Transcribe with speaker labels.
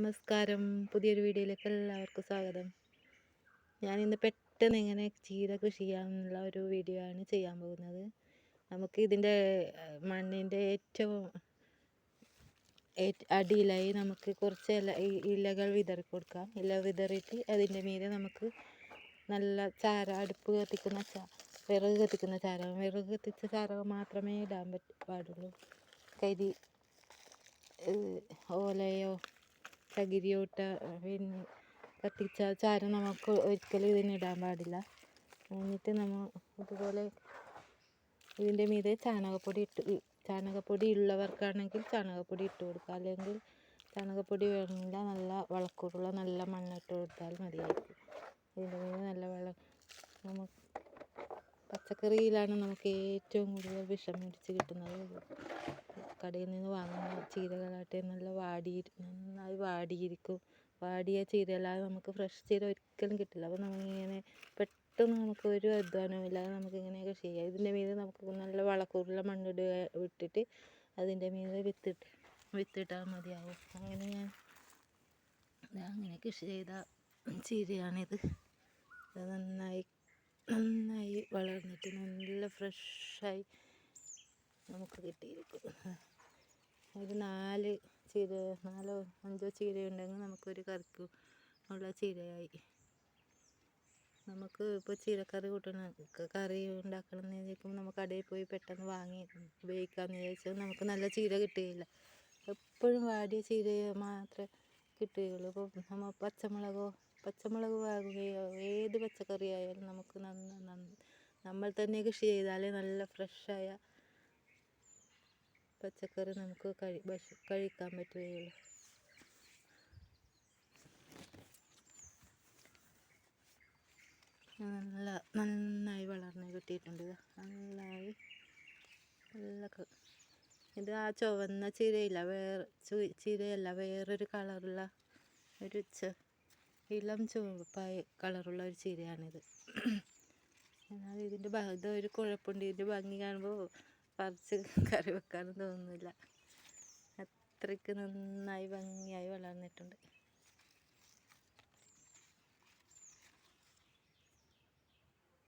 Speaker 1: നമസ്കാരം. പുതിയൊരു വീഡിയോയിലേക്ക് എല്ലാവർക്കും സ്വാഗതം. ഞാനിന്ന് പെട്ടെന്ന് എങ്ങനെ ചീര കൃഷി ചെയ്യാമെന്നുള്ള ഒരു വീഡിയോ ആണ് ചെയ്യാൻ പോകുന്നത്. നമുക്ക് ഇതിന്റെ മണ്ണിന്റെ ഏറ്റവും ഏറ്റ് അടിയിലായി നമുക്ക് കുറച്ച് ഇല ഇലകൾ വിതറി കൊടുക്കാം. ഇല വിതറിയിട്ട് അതിന്റെ മീതെ നമുക്ക് നല്ല ചാര അടുപ്പ് കത്തിക്കുന്ന ചാ വിറക് കത്തിക്കുന്ന ചാരകം. വിറക് കത്തിച്ച ചാരകം മാത്രമേ ഇടാൻ പറ്റ പാടുള്ളൂ. കരി ഓലയോ ചകിരിയോ ഇട്ട പിന്നെ കത്തിച്ച ചാരം നമുക്ക് ഒരിക്കലും ഇതിന് ഇടാൻ പാടില്ല. എന്നിട്ട് നമ്മൾ ഇതുപോലെ ഇതിന്റെ മീതെ ചാണകപ്പൊടി ഇട്ട് ചാണകപ്പൊടി ഉള്ളവർക്കാണെങ്കിൽ ചാണകപ്പൊടി ഇട്ട് കൊടുക്കുക. അല്ലെങ്കിൽ ചാണകപ്പൊടി വേണമെങ്കിൽ നല്ല വളക്കൂറുള്ള നല്ല മണ്ണ് ഇട്ട് കൊടുത്താൽ മതിയായിരിക്കും. ഇതിന്റെ മീതെ നല്ല വെള്ളം നമുക്ക് പച്ചക്കറിയിലാണ് നമുക്ക് ഏറ്റവും കൂടുതൽ വിഷം പിടിച്ച് കിട്ടുന്നത്. കടയിൽ നിന്ന് വാങ്ങുന്ന ചീരകളാകട്ടെ നല്ല വാടി നന്നായി വാടിയിരിക്കും. വാടിയ ചീരയല്ലാതെ നമുക്ക് ഫ്രഷ് ചീര ഒരിക്കലും കിട്ടില്ല. അപ്പോൾ നമ്മളിങ്ങനെ പെട്ടെന്ന് നമുക്ക് ഒരു അധ്വാനവും ഇല്ലാതെ നമുക്ക് കൃഷി ചെയ്യാം. ഇതിന്റെ മീതെ നമുക്ക് നല്ല വളക്കൂറുള്ള മണ്ണിടുക വിട്ടിട്ട് അതിന്റെ മീതെ വിത്തിട്ട് വിത്തിട്ടാൽ മതിയാവും. അങ്ങനെ ഞാൻ ഞാൻ അങ്ങനെ കൃഷി ചെയ്ത ചീരയാണിത്. ഇത് നന്നായി നന്നായി വളർന്നിട്ട് നല്ല ഫ്രഷായി നമുക്ക് കിട്ടിയിരിക്കും ഒരു നാല് ചീര നാലോ അഞ്ചോ ചീര ഉണ്ടെങ്കിൽ നമുക്കൊരു കറിക്ക് ഉള്ള ചീരയായി. നമുക്ക് ഇപ്പോൾ ചീരക്കറി കൂട്ടണം. കറി ഉണ്ടാക്കണം എന്ന് വിചാരിക്കുമ്പോൾ നമുക്ക് കടയിൽ പോയി പെട്ടെന്ന് വാങ്ങി ഉപയോഗിക്കാമെന്ന് വിചാരിച്ചാൽ നമുക്ക് നല്ല ചീര കിട്ടുകയില്ല. എപ്പോഴും വാടിയ ചീര മാത്രമേ കിട്ടുകയുള്ളൂ. ഇപ്പോൾ നമ്മൾ പച്ചമുളകോ പച്ചമുളക് വാങ്ങുകയോ ഏത് പച്ചക്കറി ആയാലും നമുക്ക് നന്ന- നമ്മൾ തന്നെ കൃഷി ചെയ്താലേ നല്ല ഫ്രഷായ പച്ചക്കറി നമുക്ക് കഴി കഴിക്കാൻ പറ്റുകയുള്ളൂ. നല്ല നന്നായി വളർന്ന് കിട്ടിയിട്ടുണ്ട് നന്നായി നല്ല ഇത് ആ ചുവന്ന ചീരയില്ല വേറെ ചിരയല്ല ചീരയല്ല വേറൊരു കളറുള്ള ഒരു ച ഇളം ചുവപ്പായ കളറുള്ള ഒരു ചീരയാണിത്. എന്നാൽ ഇതിന്റെ ഭാഗത്ത് ഒരു കുഴപ്പമുണ്ട്. ഇതിന്റെ ഭംഗി കാണുമ്പോൾ പറിച്ച് കറി വെക്കാനും തോന്നുന്നില്ല. അത്രയ്ക്ക് നന്നായി ഭംഗിയായി വളർന്നിട്ടുണ്ട്.